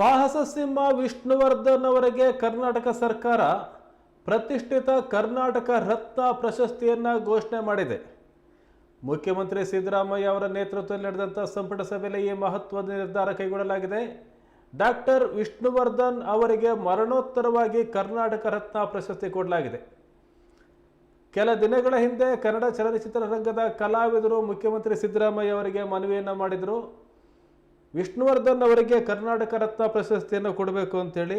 ಸಾಹಸ ಸಿಂಹ ವಿಷ್ಣುವರ್ಧನ್ ಅವರಿಗೆ ಕರ್ನಾಟಕ ಸರ್ಕಾರ ಪ್ರತಿಷ್ಠಿತ ಕರ್ನಾಟಕ ರತ್ನ ಪ್ರಶಸ್ತಿಯನ್ನು ಘೋಷಣೆ ಮಾಡಿದೆ. ಮುಖ್ಯಮಂತ್ರಿ ಸಿದ್ದರಾಮಯ್ಯ ಅವರ ನೇತೃತ್ವದಲ್ಲಿ ನಡೆದಂಥ ಸಂಪುಟ ಸಭೆಯಲ್ಲಿ ಈ ಮಹತ್ವದ ನಿರ್ಧಾರ ಕೈಗೊಳ್ಳಲಾಗಿದೆ. ಡಾಕ್ಟರ್ ವಿಷ್ಣುವರ್ಧನ್ ಅವರಿಗೆ ಮರಣೋತ್ತರವಾಗಿ ಕರ್ನಾಟಕ ರತ್ನ ಪ್ರಶಸ್ತಿ ಕೊಡಲಾಗಿದೆ. ಕೆಲ ದಿನಗಳ ಹಿಂದೆ ಕನ್ನಡ ಚಲನಚಿತ್ರರಂಗದ ಕಲಾವಿದರು ಮುಖ್ಯಮಂತ್ರಿ ಸಿದ್ದರಾಮಯ್ಯ ಅವರಿಗೆ ಮನವಿಯನ್ನು ಮಾಡಿದರು. ವಿಷ್ಣುವರ್ಧನ್ ಅವರಿಗೆ ಕರ್ನಾಟಕ ರತ್ನ ಪ್ರಶಸ್ತಿಯನ್ನು ಕೊಡಬೇಕು ಅಂತೇಳಿ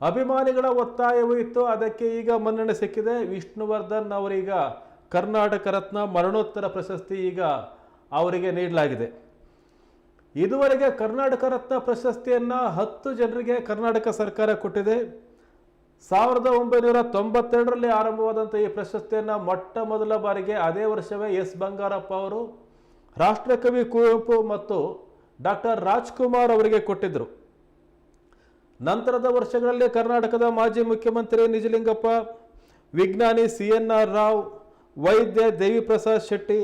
ಅಭಿಮಾನಿಗಳ ಒತ್ತಾಯವೂ ಇತ್ತು. ಅದಕ್ಕೆ ಈಗ ಮನ್ನಣೆ ಸಿಕ್ಕಿದೆ. ವಿಷ್ಣುವರ್ಧನ್ ಅವರೀಗ ಕರ್ನಾಟಕ ರತ್ನ ಮರಣೋತ್ತರ ಪ್ರಶಸ್ತಿ ಈಗ ಅವರಿಗೆ ನೀಡಲಾಗಿದೆ. ಇದುವರೆಗೆ ಕರ್ನಾಟಕ ರತ್ನ ಪ್ರಶಸ್ತಿಯನ್ನು ಹತ್ತು ಜನರಿಗೆ ಕರ್ನಾಟಕ ಸರ್ಕಾರ ಕೊಟ್ಟಿದೆ. ಸಾವಿರದ ಒಂಬೈನೂರ ತೊಂಬತ್ತೆರಡರಲ್ಲಿ ಆರಂಭವಾದಂಥ ಈ ಪ್ರಶಸ್ತಿಯನ್ನು ಮೊಟ್ಟ ಮೊದಲ ಬಾರಿಗೆ ಅದೇ ವರ್ಷವೇ ಎಸ್ ಬಂಗಾರಪ್ಪ ಅವರು ರಾಷ್ಟ್ರಕವಿ ಕುವೆಂಪು ಮತ್ತು ಡಾಕ್ಟರ್ ರಾಜ್ಕುಮಾರ್ ಅವರಿಗೆ ಕೊಟ್ಟಿದ್ದರು. ನಂತರದ ವರ್ಷಗಳಲ್ಲಿ ಕರ್ನಾಟಕದ ಮಾಜಿ ಮುಖ್ಯಮಂತ್ರಿ ನಿಜಲಿಂಗಪ್ಪ, ವಿಜ್ಞಾನಿ ಸಿ ಎನ್ ಆರ್ ರಾವ್, ವೈದ್ಯ ದೇವಿಪ್ರಸಾದ್ ಶೆಟ್ಟಿ,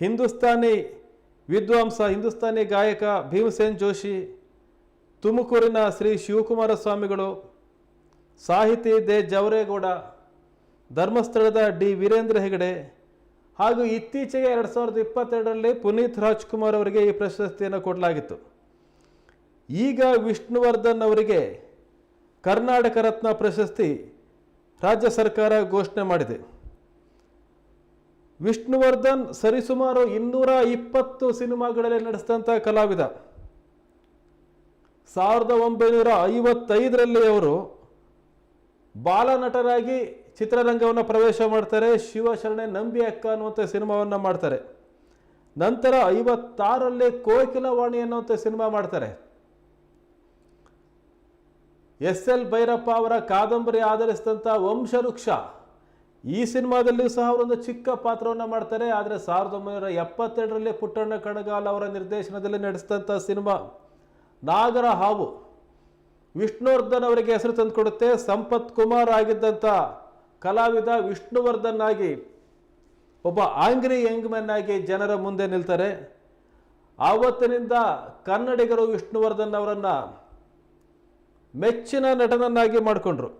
ಹಿಂದೂಸ್ತಾನಿ ವಿದ್ವಾಂಸ, ಹಿಂದೂಸ್ತಾನಿ ಗಾಯಕ ಭೀಮಸೇನ್ ಜೋಶಿ, ತುಮಕೂರಿನ ಶ್ರೀ ಶಿವಕುಮಾರ ಸ್ವಾಮಿಗಳು, ಸಾಹಿತಿ ದೆ ಜವರೇಗೌಡ, ಧರ್ಮಸ್ಥಳದ ಡಿ ವೀರೇಂದ್ರ ಹೆಗಡೆ ಹಾಗೂ ಇತ್ತೀಚೆಗೆ ಎರಡು ಸಾವಿರದ ಇಪ್ಪತ್ತೆರಡರಲ್ಲಿ ಪುನೀತ್ ರಾಜ್ಕುಮಾರ್ ಅವರಿಗೆ ಈ ಪ್ರಶಸ್ತಿಯನ್ನು ಕೊಡಲಾಗಿತ್ತು. ಈಗ ವಿಷ್ಣುವರ್ಧನ್ ಅವರಿಗೆ ಕರ್ನಾಟಕ ರತ್ನ ಪ್ರಶಸ್ತಿ ರಾಜ್ಯ ಸರ್ಕಾರ ಘೋಷಣೆ ಮಾಡಿದೆ. ವಿಷ್ಣುವರ್ಧನ್ ಸರಿಸುಮಾರು ಇನ್ನೂರ ಇಪ್ಪತ್ತು ಸಿನಿಮಾಗಳಲ್ಲಿ ನಡೆಸಿದಂಥ ಕಲಾವಿದ. ಸಾವಿರದ ಒಂಬೈನೂರ ಐವತ್ತೈದರಲ್ಲಿ ಅವರು ಬಾಲನಟರಾಗಿ ಚಿತ್ರರಂಗವನ್ನು ಪ್ರವೇಶ ಮಾಡ್ತಾರೆ. ಶಿವಶರಣೆ ನಂಬಿ ಅಕ್ಕ ಅನ್ನುವಂಥ ಸಿನಿಮಾವನ್ನು ಮಾಡ್ತಾರೆ. ನಂತರ ಐವತ್ತಾರರಲ್ಲಿ ಕೋಕಿಲವಾಣಿ ಅನ್ನುವಂಥ ಸಿನಿಮಾ ಮಾಡ್ತಾರೆ. ಎಸ್ ಎಲ್ ಭೈರಪ್ಪ ಅವರ ಕಾದಂಬರಿ ಆಧರಿಸಿದಂಥ ವಂಶವೃಕ್ಷ ಈ ಸಿನಿಮಾದಲ್ಲಿಯೂ ಸಹ ಅವರೊಂದು ಚಿಕ್ಕ ಪಾತ್ರವನ್ನು ಮಾಡ್ತಾರೆ. ಆದರೆ ಸಾವಿರದ ಒಂಬೈನೂರ ಎಪ್ಪತ್ತೆರಡರಲ್ಲಿ ಪುಟ್ಟಣ್ಣ ಕಣಗಾಲ್ ಅವರ ನಿರ್ದೇಶನದಲ್ಲಿ ನಡೆಸಿದಂಥ ಸಿನಿಮಾ ನಾಗರ ಹಾವು. ವಿಷ್ಣುವರ್ಧನ್ ಅವರಿಗೆ ಹೆಸರು ತಂದುಕೊಡುತ್ತೆ. ಸಂಪತ್ ಕುಮಾರ್ ಆಗಿದ್ದಂಥ ಕಲಾವಿದ ವಿಷ್ಣುವರ್ಧನ್ ಆಗಿ ಒಬ್ಬ ಆಂಗ್ರಿ ಯಂಗ್ ಮ್ಯಾನ್ ಆಗಿ ಜನರ ಮುಂದೆ ನಿಲ್ತಾರೆ. ಆವತ್ತಿನಿಂದ ಕನ್ನಡಿಗರು ವಿಷ್ಣುವರ್ಧನ್ ಅವರನ್ನು ಮೆಚ್ಚಿನ ನಟನನ್ನಾಗಿ ಮಾಡಿಕೊಂಡ್ರು.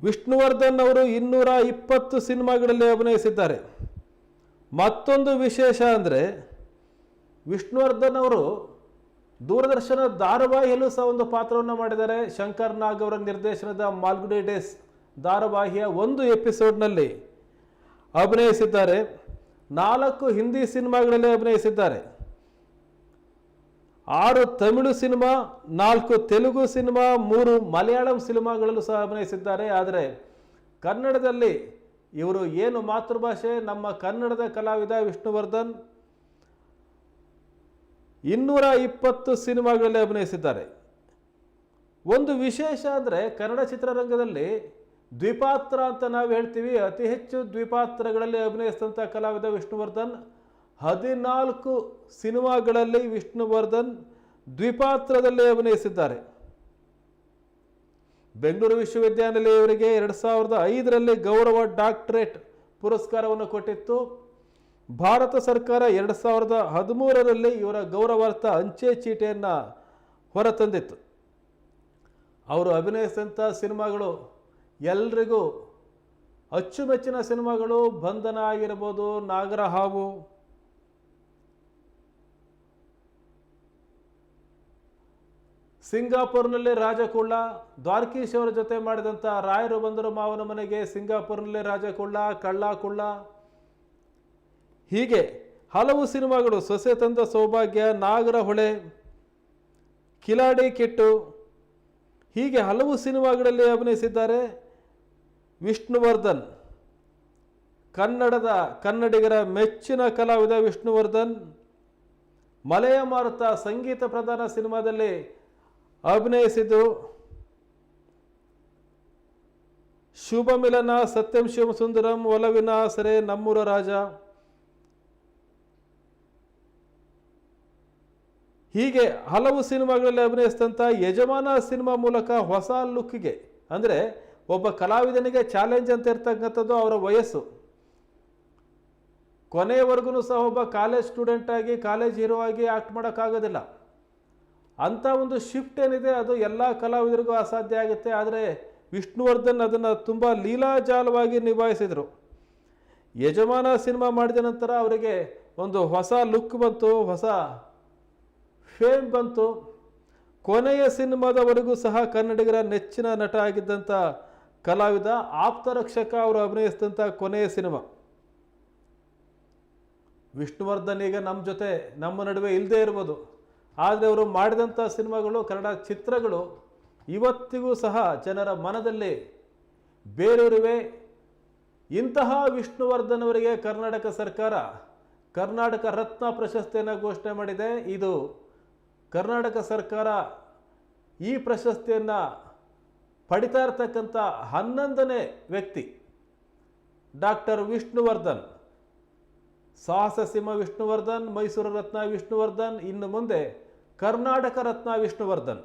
ವಿಷ್ಣುವರ್ಧನ್ ಅವರು ಇನ್ನೂರ ಇಪ್ಪತ್ತು ಸಿನಿಮಾಗಳಲ್ಲಿ ಅಭಿನಯಿಸಿದ್ದಾರೆ. ಮತ್ತೊಂದು ವಿಶೇಷ ಅಂದರೆ ವಿಷ್ಣುವರ್ಧನ್ ಅವರು ದೂರದರ್ಶನ ಧಾರಾವಾಹಿಯಲ್ಲೂ ಸಹ ಒಂದು ಪಾತ್ರವನ್ನು ಮಾಡಿದ್ದಾರೆ. ಶಂಕರ್ ನಾಗ್ ಅವರ ನಿರ್ದೇಶನದ ಮಾಲ್ಗುಡಿ ಡೇಸ್ ಧಾರಾವಾಹಿಯ ಒಂದು ಎಪಿಸೋಡ್ನಲ್ಲಿ ಅಭಿನಯಿಸಿದ್ದಾರೆ. ನಾಲ್ಕು ಹಿಂದಿ ಸಿನಿಮಾಗಳಲ್ಲಿ ಅಭಿನಯಿಸಿದ್ದಾರೆ. ಆರು ತಮಿಳು ಸಿನಿಮಾ, ನಾಲ್ಕು ತೆಲುಗು ಸಿನಿಮಾ, ಮೂರು ಮಲಯಾಳಂ ಸಿನಿಮಾಗಳಲ್ಲೂ ಸಹ ಅಭಿನಯಿಸಿದ್ದಾರೆ. ಆದರೆ ಕನ್ನಡದಲ್ಲಿ ಇವರು ಏನು ಮಾತೃಭಾಷೆ, ನಮ್ಮ ಕನ್ನಡದ ಕಲಾವಿದ ವಿಷ್ಣುವರ್ಧನ್ ಇನ್ನೂರ ಇಪ್ಪತ್ತು ಸಿನಿಮಾಗಳಲ್ಲಿ ಅಭಿನಯಿಸಿದ್ದಾರೆ. ಒಂದು ವಿಶೇಷ ಅಂದರೆ ಕನ್ನಡ ಚಿತ್ರರಂಗದಲ್ಲಿ ದ್ವಿಪಾತ್ರ ಅಂತ ನಾವು ಹೇಳ್ತೀವಿ. ಅತಿ ಹೆಚ್ಚು ದ್ವಿಪಾತ್ರಗಳಲ್ಲಿ ಅಭಿನಯಿಸಿದಂಥ ಕಲಾವಿದ ವಿಷ್ಣುವರ್ಧನ್, ಹದಿನಾಲ್ಕು ಸಿನಿಮಾಗಳಲ್ಲಿ ವಿಷ್ಣುವರ್ಧನ್ ದ್ವಿಪಾತ್ರದಲ್ಲಿ ಅಭಿನಯಿಸಿದ್ದಾರೆ. ಬೆಂಗಳೂರು ವಿಶ್ವವಿದ್ಯಾನಿಲಯ ಇವರಿಗೆ ಎರಡು ಸಾವಿರದ ಐದರಲ್ಲಿ ಗೌರವ ಡಾಕ್ಟರೇಟ್ ಪುರಸ್ಕಾರವನ್ನು ಕೊಟ್ಟಿತ್ತು. ಭಾರತ ಸರ್ಕಾರ ಎರಡು ಸಾವಿರದ ಹದಿಮೂರರಲ್ಲಿ ಇವರ ಗೌರವಾರ್ಥ ಅಂಚೆ ಚೀಟಿಯನ್ನು ಹೊರತಂದಿತ್ತು. ಅವರು ಅಭಿನಯಿಸಿದಂಥ ಸಿನಿಮಾಗಳು ಎಲ್ರಿಗೂ ಅಚ್ಚುಮೆಚ್ಚಿನ ಸಿನಿಮಾಗಳು ಬಂಧನ ಆಗಿರ್ಬೋದು ನಾಗರಹಾವು ಸಿಂಗಾಪುರ್ನಲ್ಲಿ ರಾಜಕುಳ್ಳ ದ್ವಾರಕೀಶ್ ಅವರ ಜೊತೆ ಮಾಡಿದಂಥ ರಾಯರು ಬಂದರು ಮಾವನ ಮನೆಗೆ, ಸಿಂಗಾಪುರ್ನಲ್ಲಿ ರಾಜಕುಳ್ಳ ಕಳ್ಳ ಕುಳ್ಳ ಹೀಗೆ ಹಲವು ಸಿನಿಮಾಗಳು ಸೊಸೆ ತಂದ ಸೌಭಾಗ್ಯ, ನಾಗರ ಹೊಳೆ, ಕಿಲಾಡಿ ಕೆಟ್ಟು ಹೀಗೆ ಹಲವು ಸಿನಿಮಾಗಳಲ್ಲಿ ಅಭಿನಯಿಸಿದ್ದಾರೆ. ವಿಷ್ಣುವರ್ಧನ್, ಕನ್ನಡದ ಕನ್ನಡಿಗರ ಮೆಚ್ಚಿನ ಕಲಾವಿದ ವಿಷ್ಣುವರ್ಧನ್, ಮಲೆಯ ಮಾರುತ ಸಂಗೀತ ಪ್ರಧಾನ ಸಿನಿಮಾದಲ್ಲಿ ಅಭಿನಯಿಸಿದ್ದು ಶುಭ ಮಿಲನ ಸತ್ಯಂ ಶಿವಸುಂದರಂ, ಒಲವಿನ ಆಸರೆ ನಮ್ಮೂರ ರಾಜ. ಹೀಗೆ ಹಲವು ಸಿನಿಮಾಗಳಲ್ಲಿ ಅಭಿನಯಿಸಿದಂಥ ಯಜಮಾನ ಸಿನಿಮಾ ಮೂಲಕ ಹೊಸ ಲುಕ್ಗೆ, ಅಂದರೆ ಒಬ್ಬ ಕಲಾವಿದನಿಗೆ ಚಾಲೆಂಜ್ ಅಂತ ಇರ್ತಕ್ಕಂಥದ್ದು ಅವರ ವಯಸ್ಸು. ಕೊನೆಯವರೆಗೂ ಸಹ ಒಬ್ಬ ಕಾಲೇಜ್ ಸ್ಟೂಡೆಂಟಾಗಿ ಕಾಲೇಜ್ ಹೀರೋ ಆಗಿ ಆ್ಯಕ್ಟ್ ಮಾಡೋಕ್ಕಾಗೋದಿಲ್ಲ. ಅಂಥ ಒಂದು ಶಿಫ್ಟ್ ಏನಿದೆ, ಅದು ಎಲ್ಲ ಕಲಾವಿದರಿಗೂ ಅಸಾಧ್ಯ ಆಗುತ್ತೆ. ಆದರೆ ವಿಷ್ಣುವರ್ಧನ್ ಅದನ್ನು ತುಂಬ ಲೀಲಾಜಾಲವಾಗಿ ನಿಭಾಯಿಸಿದರು. ಯಜಮಾನ ಸಿನಿಮಾ ಮಾಡಿದ ನಂತರ ಅವರಿಗೆ ಒಂದು ಹೊಸ ಲುಕ್ ಬಂತು, ಹೊಸ ಫೇಮ್ ಬಂತು. ಕೊನೆಯ ಸಿನಿಮಾದವರೆಗೂ ಸಹ ಕನ್ನಡಿಗರ ನೆಚ್ಚಿನ ನಟ ಆಗಿದ್ದಂಥ ಕಲಾವಿದ ಆಪ್ತರಕ್ಷಕ ಅವರು ಅಭಿನಯಿಸಿದಂಥ ಕೊನೆಯ ಸಿನಿಮಾ. ವಿಷ್ಣುವರ್ಧನ್ ಈಗ ನಮ್ಮ ಜೊತೆ, ನಮ್ಮ ನಡುವೆ ಇಲ್ಲದೇ ಇರ್ಬೋದು. ಆದರೆ ಅವರು ಮಾಡಿದಂಥ ಸಿನಿಮಾಗಳು, ಕನ್ನಡ ಚಿತ್ರಗಳು, ಇವತ್ತಿಗೂ ಸಹ ಜನರ ಮನದಲ್ಲಿ ಬೇರೂರಿವೆ. ಇಂತಹ ವಿಷ್ಣುವರ್ಧನ್ ಅವರಿಗೆ ಕರ್ನಾಟಕ ಸರ್ಕಾರ ಕರ್ನಾಟಕ ರತ್ನ ಪ್ರಶಸ್ತಿಯನ್ನು ಘೋಷಣೆ ಮಾಡಿದೆ. ಇದು ಕರ್ನಾಟಕ ಸರ್ಕಾರ ಈ ಪ್ರಶಸ್ತಿಯನ್ನು ಪಡಿತಾ ಇರ್ತಕ್ಕಂಥ ಹನ್ನೊಂದನೇ ವ್ಯಕ್ತಿ ಡಾಕ್ಟರ್ ವಿಷ್ಣುವರ್ಧನ್, ಸಾಹಸ ಸಿಂಹ ವಿಷ್ಣುವರ್ಧನ್, ಮೈಸೂರು ರತ್ನ ವಿಷ್ಣುವರ್ಧನ್, ಇನ್ನು ಮುಂದೆ ಕರ್ನಾಟಕ ರತ್ನ ವಿಷ್ಣುವರ್ಧನ್.